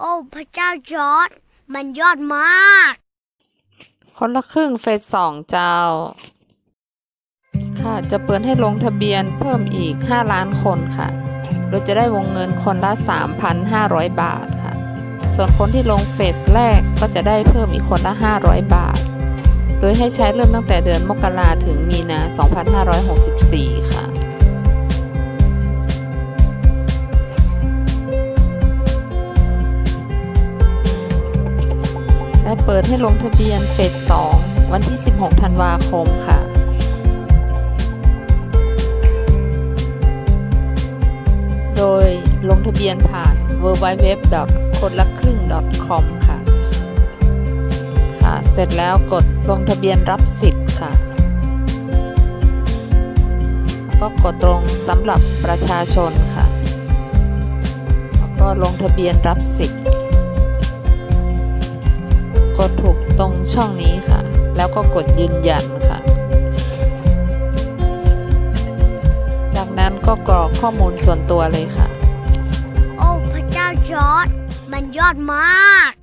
โอ้พระเจ้าจอร์ดมันยอดมาก คนละครึ่งเฟสสองเจ้า ค่ะจะเปิดให้ลงทะเบียนเพิ่มอีก 5 ล้านคนค่ะ โดยจะได้วงเงินคนละ 3,500 บาทค่ะ ส่วนคนที่ลงเฟสแรกก็จะได้เพิ่มอีกคนละ 500 บาท โดยให้ใช้เริ่มตั้งแต่เดือนมกราถึงมีนา 2564 และเปิดให้ลงทะเบียนเฟส 2 วันที่ 16 ธันวาคมค่ะโดยลงทะเบียนผ่าน w w w คนละครึ่ง .com ค่ะค่ะ เสร็จแล้วกดลงทะเบียนรับสิทธิ์ค่ะ ก็กดตรงสำหรับประชาชนค่ะ แล้วก็ลงทะเบียนรับสิทธิ์ ดถูกตรงช่องนี้ค่ะ แล้วก็กดยืนยันค่ะ จากนั้นก็กรอกข้อมูลส่วนตัวเลยค่ะ โอ้พระเจ้าจอร์ดมันยอดมาก